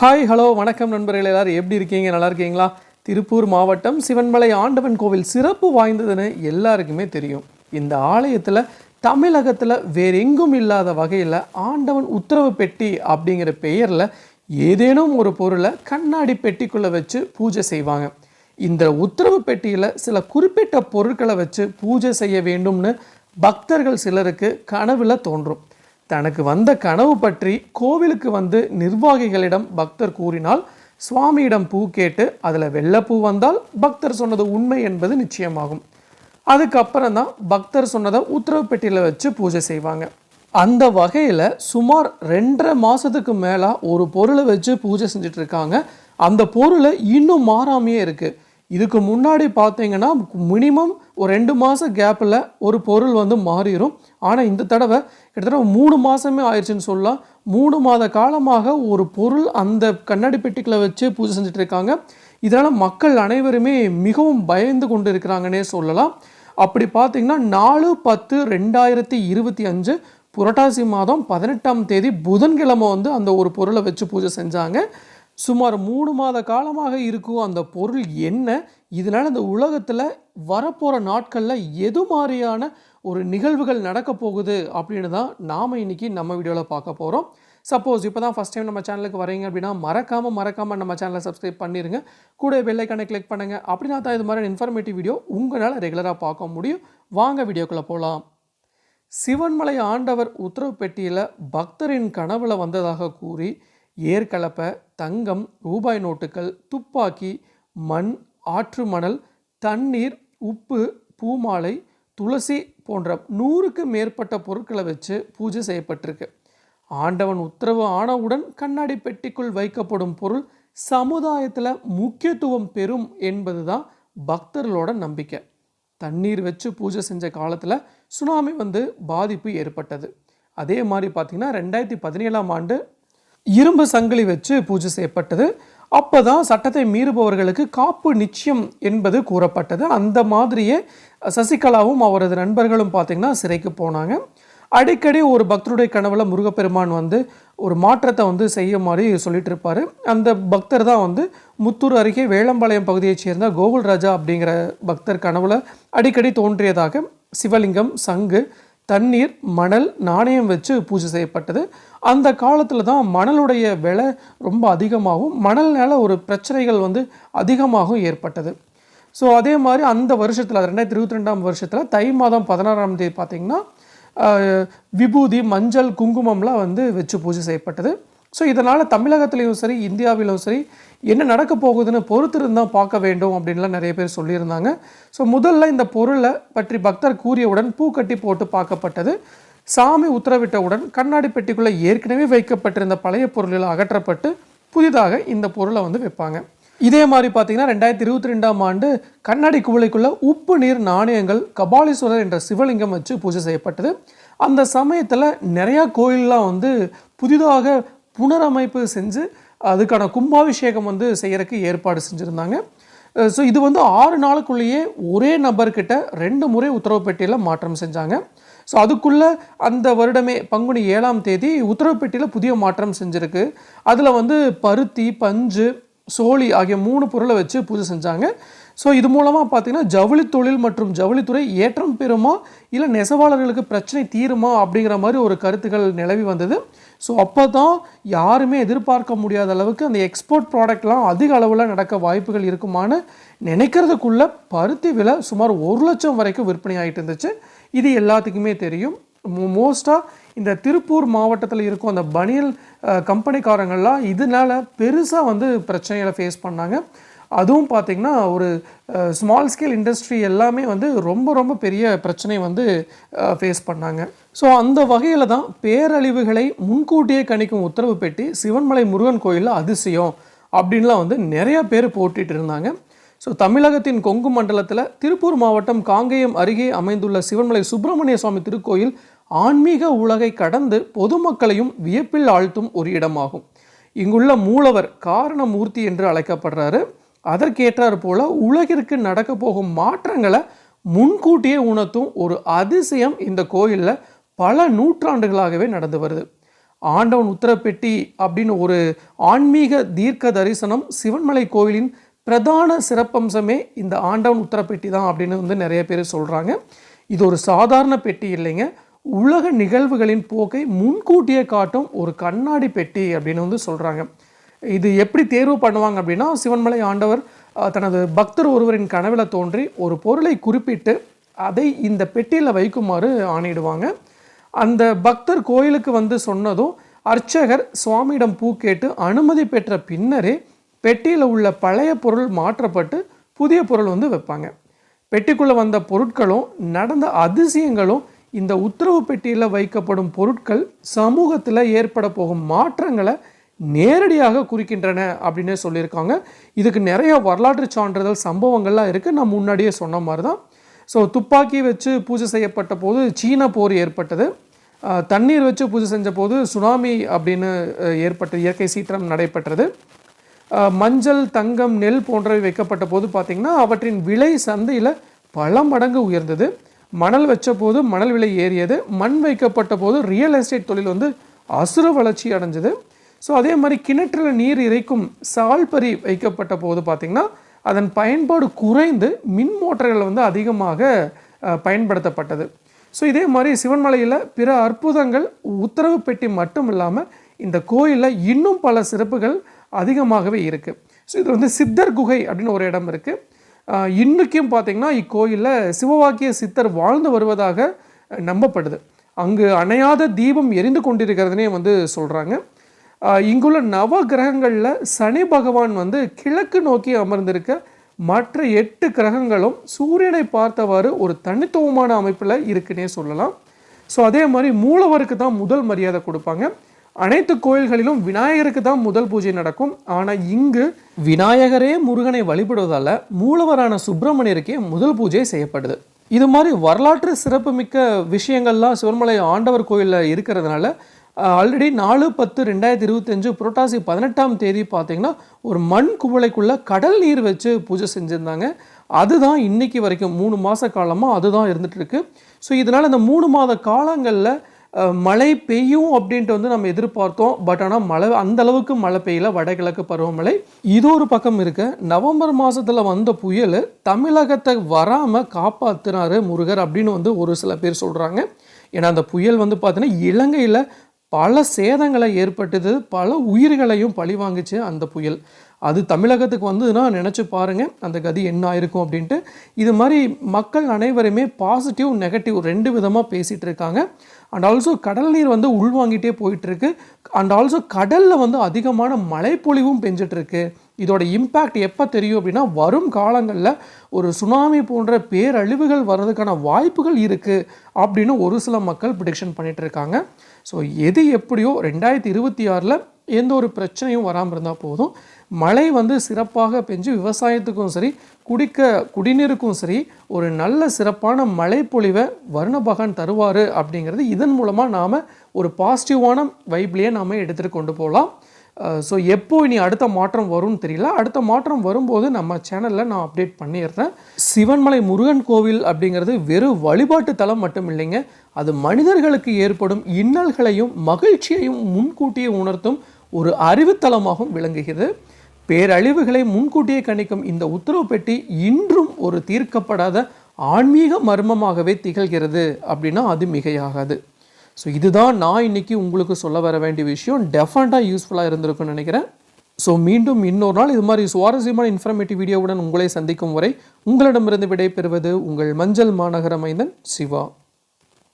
Hi hello வணக்கம் நண்பர்கள் எல்லாரும் எப்படி இருக்கீங்க? நல்லா இருக்கீங்களா? திருப்பூர் மாவட்டம் சிவன்மலை ஆண்டவன் கோவில் சிறப்பு வாய்ந்ததுன்னு எல்லாருக்குமே தெரியும். இந்த ஆலயத்தில் தமிழகத்தில் வேறெங்கும் இல்லாத வகையில் ஆண்டவன் உத்தரவு பெட்டி அப்படிங்கிற பெயரில் ஏதேனும் ஒரு பொருளை கண்ணாடி பெட்டிக்குள்ளே வச்சு பூஜை செய்வாங்க. இந்த உத்தரவு பெட்டியில் சில குறிப்பிட்ட பொருட்களை வச்சு பூஜை செய்ய வேண்டும்னு பக்தர்கள் சிலருக்கு கனவில் தோன்றும். தனக்கு வந்த கனவு பற்றி கோவிலுக்கு வந்து நிர்வாகிகளிடம் பக்தர் கூறினால் சுவாமியிடம் பூ கேட்டு அதில் வெள்ளைப்பூ வந்தால் பக்தர் சொன்னது உண்மை என்பது நிச்சயமாகும். அதுக்கப்புறம் தான் பக்தர் சொன்னதை உத்தரவு பெட்டியில் வச்சு பூஜை செய்வாங்க. அந்த வகையில் சுமார் ரெண்டரை மாதத்துக்கு மேலே ஒரு பொருளை வச்சு பூஜை செஞ்சுட்டு இருக்காங்க. அந்த பொருளை இன்னும் மாறாமையே இருக்குது இதுக்கு முன்னாடி பார்த்தீங்கன்னா மினிமம் ஒரு ரெண்டு மாதம் கேப்பில் ஒரு பொருள் வந்து மாறிடும் ஆனால் இந்த தடவை கிட்டத்தட்ட மூணு மாதமே ஆயிடுச்சுன்னு சொல்லலாம். மூணு மாத காலமாக ஒரு பொருள் அந்த கண்ணாடி பெட்டிக்கில் வச்சு பூஜை செஞ்சுட்டு இருக்காங்க. இதனால் மக்கள் அனைவருமே மிகவும் பயந்து கொண்டு இருக்கிறாங்கன்னே சொல்லலாம். அப்படி பார்த்தீங்கன்னா நாலு பத்து ரெண்டாயிரத்தி இருபத்தி அஞ்சு புரட்டாசி மாதம் பதினெட்டாம் தேதி புதன்கிழமை வந்து அந்த ஒரு பொருளை வச்சு பூஜை செஞ்சாங்க. சுமார் மூணு மாத காலமாக இருக்கும் அந்த பொருள் என்ன? இதனால் இந்த உலகத்தில் வரப்போகிற நாட்களில் எது மாதிரியான ஒரு நிகழ்வுகள் நடக்க போகுது அப்படின்னு தான் நாம் இன்னைக்கு நம்ம வீடியோவில் பார்க்க போகிறோம் சப்போஸ் இப்போ தான் ஃபஸ்ட் டைம் நம்ம சேனலுக்கு வரீங்க அப்படின்னா மறக்காமல் மறக்காமல் நம்ம சேனலை சப்ஸ்கிரைப் பண்ணிடுங்க கூட பெல்லைக்கானை கிளிக் பண்ணுங்கள் அப்படின்னா தான் இது மாதிரி இன்ஃபர்மேட்டிவ் வீடியோ உங்களால் ரெகுலராக பார்க்க முடியும். வாங்க வீடியோக்குள்ளே போகலாம் சிவன்மலை ஆண்டவர் உத்தரவு பெட்டியில் பக்தரின் கனவுல வந்ததாக கூறி ஏற்கலப்பை தங்கம் ரூபாய் நோட்டுகள் துப்பாக்கி மண் ஆற்று மணல் தண்ணீர் உப்பு பூமாலை துளசி போன்ற நூறுக்கு மேற்பட்ட பொருட்களை வச்சு பூஜை செய்யப்பட்டிருக்கு. ஆண்டவன் உத்தரவு ஆனவுடன் கண்ணாடி பெட்டிக்குள் வைக்கப்படும் பொருள் சமுதாயத்தில் முக்கியத்துவம் பெறும் என்பது தான் பக்தர்களோட நம்பிக்கை. தண்ணீர் வச்சு பூஜை செஞ்ச காலத்தில் சுனாமி வந்து பாதிப்பு ஏற்பட்டது. அதே மாதிரி பார்த்திங்கன்னா ரெண்டாயிரத்தி பதினேழாம் ஆண்டு இரும்பு சங்கிலி வச்சு பூஜை செய்யப்பட்டது. அப்போதான் சட்டத்தை மீறுபவர்களுக்கு காப்பு நிச்சயம் என்பது கூறப்பட்டது. அந்த மாதிரியே சசிகலாவும் அவரது நண்பர்களும் பார்த்திங்கன்னா சிறைக்கு போனாங்க. அடிக்கடி ஒரு பக்தருடைய கனவுல முருகப்பெருமான் வந்து ஒரு மாற்றத்தை வந்து செய்ய மாதிரி சொல்லிட்டு இருப்பார். அந்த பக்தர் தான் வந்து முத்தூர் அருகே வேளம்பாளையம் பகுதியைச் சேர்ந்த கோகுல் ராஜா அப்படிங்கிற பக்தர் கனவுல அடிக்கடி தோன்றியதாக சிவலிங்கம் சங்கு தண்ணீர் மணல் நாணயம் வச்சு பூஜை செய்யப்பட்டது. அந்த காலத்தில் தான் மணலுடைய விலை ரொம்ப அதிகமாகவும் மணல்னால ஒரு பிரச்சனைகள் வந்து அதிகமாகவும் ஏற்பட்டது. ஸோ அதே மாதிரி அந்த வருஷத்தில் ரெண்டாயிரத்தி இருபத்தி ரெண்டாம் வருஷத்தில் தை மாதம் பதினாறாம் தேதி பார்த்திங்கன்னா விபூதி மஞ்சள் குங்குமம்லாம் வந்து வச்சு பூஜை செய்யப்பட்டது. ஸோ இதனால் தமிழகத்துலேயும் சரி இந்தியாவிலும் சரி என்ன நடக்க போகுதுன்னு பொறுத்திருந்தான் பார்க்க வேண்டும் அப்படின்லாம் நிறைய பேர் சொல்லியிருந்தாங்க. ஸோ முதல்ல இந்த பொருளை பற்றி பக்தர் கூறியவுடன் பூ கட்டி போட்டு பார்க்கப்பட்டது. சாமி உத்தரவிட்டவுடன் கண்ணாடி பெட்டிக்குள்ளே ஏற்கனவே வைக்கப்பட்டிருந்த பழைய பொருள்கள் அகற்றப்பட்டு புதிதாக இந்த பொருளை வந்து வைப்பாங்க. இதே மாதிரி பார்த்தீங்கன்னா ரெண்டாயிரத்தி இருபத்தி ரெண்டாம் ஆண்டு கண்ணாடி குவளைக்குள்ள உப்பு நீர் நாணயங்கள் கபாலீஸ்வரர் என்ற சிவலிங்கம் வச்சு பூஜை செய்யப்பட்டது. அந்த சமயத்தில் நிறையா கோயிலெலாம் வந்து புதிதாக புனரமைப்பு செஞ்சு அதுக்கான கும்பாபிஷேகம் வந்து செய்கிறக்கு ஏற்பாடு செஞ்சுருந்தாங்க. ஸோ இது வந்து ஆறு நாளுக்குள்ளேயே ஒரே நபர்கிட்ட ரெண்டு முறை உத்தரவு பெட்டியில் மாற்றம் செஞ்சாங்க. ஸோ அதுக்குள்ளே அந்த வருடமே பங்குனி ஏழாம் தேதி உத்தரவு பெட்டியில் புதிய மாற்றம் செஞ்சுருக்கு. அதில் வந்து பருத்தி பஞ்சு சோழி ஆகிய மூணு பொருளை வச்சு பூஜை செஞ்சாங்க. ஸோ இது மூலமாக பார்த்தீங்கன்னா ஜவுளி தொழில் மற்றும் ஜவுளித்துறை ஏற்றம் பெறுமா? இல்லை நெசவாளர்களுக்கு பிரச்சனை தீருமா? அப்படிங்கிற மாதிரி ஒரு கருத்துக்கள் நிலவி வந்தது. ஸோ அப்போ தான் யாருமே எதிர்பார்க்க முடியாத அளவுக்கு அந்த எக்ஸ்போர்ட் ப்ராடக்ட்லாம் அதிக அளவில் நடக்க வாய்ப்புகள் இருக்குமான்னு நினைக்கிறதுக்குள்ளே பருத்தி விலை சுமார் ஒரு லட்சம் வரைக்கும் விற்பனை ஆகிட்டு இருந்துச்சு. இது எல்லாத்துக்குமே தெரியும். மோஸ்ட்டாக இந்த திருப்பூர் மாவட்டத்தில் இருக்கும் அந்த பனியல் கம்பெனிக்காரங்கள்லாம் இதனால பெருசாக வந்து பிரச்சனைகளை ஃபேஸ் பண்ணாங்க. அதுவும் பார்த்திங்கன்னா ஒரு ஸ்மால் ஸ்கேல் இண்டஸ்ட்ரி எல்லாமே வந்து ரொம்ப ரொம்ப பெரிய பிரச்சனை வந்து ஃபேஸ் பண்ணாங்க. ஸோ அந்த வகையில் தான் பேரழிவுகளை முன்கூட்டியே கணிக்கும் உத்தரவு பெட்டி சிவன்மலை முருகன் கோயிலில் அதிசயம் அப்படின்லாம் வந்து நிறையா பேர் போட்டிகிட்டு இருந்தாங்க. ஸோ தமிழகத்தின் கொங்கு மண்டலத்தில் திருப்பூர் மாவட்டம் காங்கேயம் அருகே அமைந்துள்ள சிவன்மலை சுப்பிரமணிய சுவாமி திருக்கோயில் ஆன்மீக உலகை கடந்து பொதுமக்களையும் வியப்பில் ஆழ்த்தும் ஒரு இடமாகும். இங்குள்ள மூலவர் காரணமூர்த்தி என்று அழைக்கப்படுறாரு. அதற்கேற்றாற் போல உலகிற்கு நடக்க போகும் மாற்றங்களை முன்கூட்டியே உணர்த்தும் ஒரு அதிசயம் இந்த கோயிலில் பல நூற்றாண்டுகளாகவே நடந்து வருது. ஆண்டவன் உத்தரப்பெட்டி அப்படின்னு ஒரு ஆன்மீக தீர்க்க தரிசனம் சிவன்மலை கோயிலின் பிரதான சிறப்பம்சமே இந்த ஆண்டவன் உத்தரப்பெட்டி தான் அப்படின்னு வந்து நிறைய பேர் சொல்கிறாங்க இது ஒரு சாதாரண பெட்டி இல்லைங்க. உலக நிகழ்வுகளின் போக்கை முன்கூட்டியே காட்டும் ஒரு கண்ணாடி பெட்டி அப்படின்னு வந்து சொல்கிறாங்க இது எப்படி தேர்வு பண்ணுவாங்க அப்படின்னா சிவன்மலை ஆண்டவர் தனது பக்தர் ஒருவரின் கனவில் தோன்றி ஒரு பொருளை குறிப்பிட்டு அதை இந்த பெட்டியில் வைக்குமாறு ஆணையிடுவாங்க. அந்த பக்தர் கோயிலுக்கு வந்து சொன்னதும் அர்ச்சகர் சுவாமியிடம் பூ கேட்டு அனுமதி பெற்ற பின்னரே பெட்டியில் உள்ள பழைய பொருள் மாற்றப்பட்டு புதிய பொருள் வந்து வைப்பாங்க. பெட்டிக்குள்ளே வந்த பொருட்களும் நடந்த அதிசயங்களும் இந்த உத்தரவு பெட்டியில் வைக்கப்படும் பொருட்கள் சமூகத்தில் ஏற்பட போகும் மாற்றங்களை நேரடியாக குறிக்கின்றன அப்படின்னு சொல்லியிருக்காங்க. இதுக்கு நிறைய வரலாற்று சான்றிதழ் சம்பவங்கள்லாம் இருக்குது நான் முன்னாடியே சொன்ன மாதிரி தான் ஸோ துப்பாக்கி வச்சு பூஜை செய்யப்பட்ட போது சீன போர் ஏற்பட்டது. தண்ணீர் வச்சு பூஜை செஞ்ச போது சுனாமி அப்படின்னு ஏற்பட்டது ஏற்பட்ட இயற்கை சீற்றம் நடைபெற்றது. மஞ்சள் தங்கம் நெல் போன்றவை வைக்கப்பட்ட போது பார்த்திங்கன்னா அவற்றின் விலை சந்தையில் பல மடங்கு உயர்ந்தது. மணல் வச்ச போது மணல் விலை ஏறியது. மண் வைக்கப்பட்ட போது ரியல் எஸ்டேட் தொழில் வந்து அசுர வளர்ச்சி அடைஞ்சது. ஸோ அதே மாதிரி கிணற்றில் நீர் இறைக்கும் சால்பரி வைக்கப்பட்ட போது பார்த்திங்கன்னா அதன் பயன்பாடு குறைந்து மின் மோட்டர்கள் வந்து அதிகமாக பயன்படுத்தப்பட்டது. ஸோ இதே மாதிரி சிவன்மலையில் பிற அற்புதங்கள் உத்தரவு பெட்டி மட்டும் இல்லாமல் இந்த கோயிலில் இன்னும் பல சிறப்புகள் அதிகமாகவே இருக்குது ஸோ இது வந்து சித்தர் குகை அப்படின்னு ஒரு இடம் இருக்குது இன்றைக்கும் பார்த்திங்கன்னா இக்கோயிலில் சிவவாக்கிய சித்தர் வாழ்ந்து வருவதாக நம்பப்படுது. அங்கு அணையாத தீபம் எரிந்து கொண்டிருக்கிறதுனே வந்து சொல்கிறாங்க இங்குள்ள நவ கிரகங்களில் சனி பகவான் வந்து கிழக்கு நோக்கி அமர்ந்திருக்க மற்ற எட்டு கிரகங்களும் சூரியனை பார்த்தவாறு ஒரு தனித்துவமான அமைப்பில் இருக்குன்னே சொல்லலாம். ஸோ அதே மாதிரி மூலவருக்கு தான் முதல் மரியாதை கொடுப்பாங்க. அனைத்து கோயில்களிலும் விநாயகருக்கு தான் முதல் பூஜை நடக்கும். ஆனால் இங்கு விநாயகரே முருகனை வழிபடுவதால் மூலவரான சுப்பிரமணியருக்கே முதல் பூஜை செய்யப்படுது. இது மாதிரி வரலாற்று சிறப்புமிக்க விஷயங்கள்லாம் சிவன்மலை ஆண்டவர் கோயிலில் இருக்கிறதுனால ஆல்ரெடி நாலு பத்து ரெண்டாயிரத்தி இருபத்தஞ்சு புரட்டாசி பதினெட்டாம் தேதி பார்த்தீங்கன்னா ஒரு மண் குவளைக்குள்ளே கடல் நீர் வச்சு பூஜை செஞ்சுருந்தாங்க. அதுதான் இன்றைக்கி வரைக்கும் மூணு மாத காலமாக அதுதான் இருந்துகிட்ருக்கு ஸோ இதனால் இந்த மூணு மாத காலங்களில் மழை பெய்யும் அப்படின்ட்டு வந்து நம்ம எதிர்பார்த்தோம். பட் ஆனால் மழை அந்த அளவுக்கு மழை பெய்யல. வடகிழக்கு பருவமழை. இது ஒரு பக்கம் இருக்கு. நவம்பர் மாதத்தில் வந்த புயல் தமிழகத்தை வராமல் காப்பாற்றினாரு முருகர் அப்படின்னு வந்து ஒரு சில பேர் சொல்கிறாங்க ஏன்னா அந்த புயல் வந்து பார்த்தீங்கன்னா இலங்கையில் பல சேதங்களை ஏற்பட்டது பல உயிர்களையும் பழிவாங்குச்சு அந்த புயல். அது தமிழகத்துக்கு வந்ததுன்னா நினச்சி பாருங்கள் அந்த கதி என்ன ஆயிருக்கும் அப்படின்ட்டு. இது மாதிரி மக்கள் அனைவருமே பாசிட்டிவ் நெகட்டிவ் ரெண்டு விதமாக பேசிகிட்டு இருக்காங்க. அண்ட் ஆல்சோ கடல் நீர் வந்து உள்வாங்கிட்டே போயிட்டுருக்கு அண்ட் ஆல்சோ கடலில் வந்து அதிகமான மழைப்பொழிவும் பெஞ்சிட்ருக்கு இதோட இம்பேக்ட் எப்போ தெரியும் அப்படின்னா வரும் காலங்களில் ஒரு சுனாமி போன்ற பேரழிவுகள் வர்றதுக்கான வாய்ப்புகள் இருக்குது அப்படின்னு ஒரு சில மக்கள் ப்ரிடிக்ஷன் பண்ணிகிட்டு இருக்காங்க. ஸோ எது எப்படியோ ரெண்டாயிரத்தி இருபத்தி ஆறில் எந்த ஒரு பிரச்சனையும் வராமல் இருந்தால் போதும். மழை வந்து சிறப்பாக பெஞ்சு விவசாயத்துக்கும் சரி குடிக்க குடிநீருக்கும் சரி ஒரு நல்ல சிறப்பான மழைப்பொழிவை வருண பகவான் தருவார் அப்படிங்கிறது இதன் மூலமாக நாம் ஒரு பாசிட்டிவான வைப்லேயே நாம் எடுத்துகிட்டு கொண்டு போகலாம். ஸோ எப்போ இனி அடுத்த மாற்றம் வரும்னு தெரியல. அடுத்த மாற்றம் வரும்போது நம்ம சேனலில் நான் அப்டேட் பண்ணிடுறேன். சிவன்மலை முருகன் கோவில் அப்படிங்கிறது வெறும் வழிபாட்டு தலம் மட்டும் இல்லைங்க. அது மனிதர்களுக்கு ஏற்படும் இன்னல்களையும் மகிழ்ச்சியையும் முன்கூட்டியே உணர்த்தும் ஒரு அறிவுத்தலமாகவும் விளங்குகிறது. பேரழிவுகளை முன்கூட்டியே கணிக்கும் இந்த உத்தரவு பெட்டி இன்றும் ஒரு தீர்க்கப்படாத ஆன்மீக மர்மமாகவே திகழ்கிறது அப்படின்னா அது மிகையாகாது. ஸோ இதுதான் நான் இன்னைக்கு உங்களுக்கு சொல்ல வர வேண்டிய விஷயம். டெஃபனட்டாக யூஸ்ஃபுல்லாக இருந்திருக்குன்னு நினைக்கிறேன். ஸோ மீண்டும் இன்னொரு நாள் இது மாதிரி சுவாரஸ்யமான இன்ஃபர்மேட்டிவ் வீடியோவுடன் உங்களை சந்திக்கும் வரை உங்களிடமிருந்து விடைபெறுவது உங்கள் மஞ்சள் மாநகர மைந்தன் சிவா.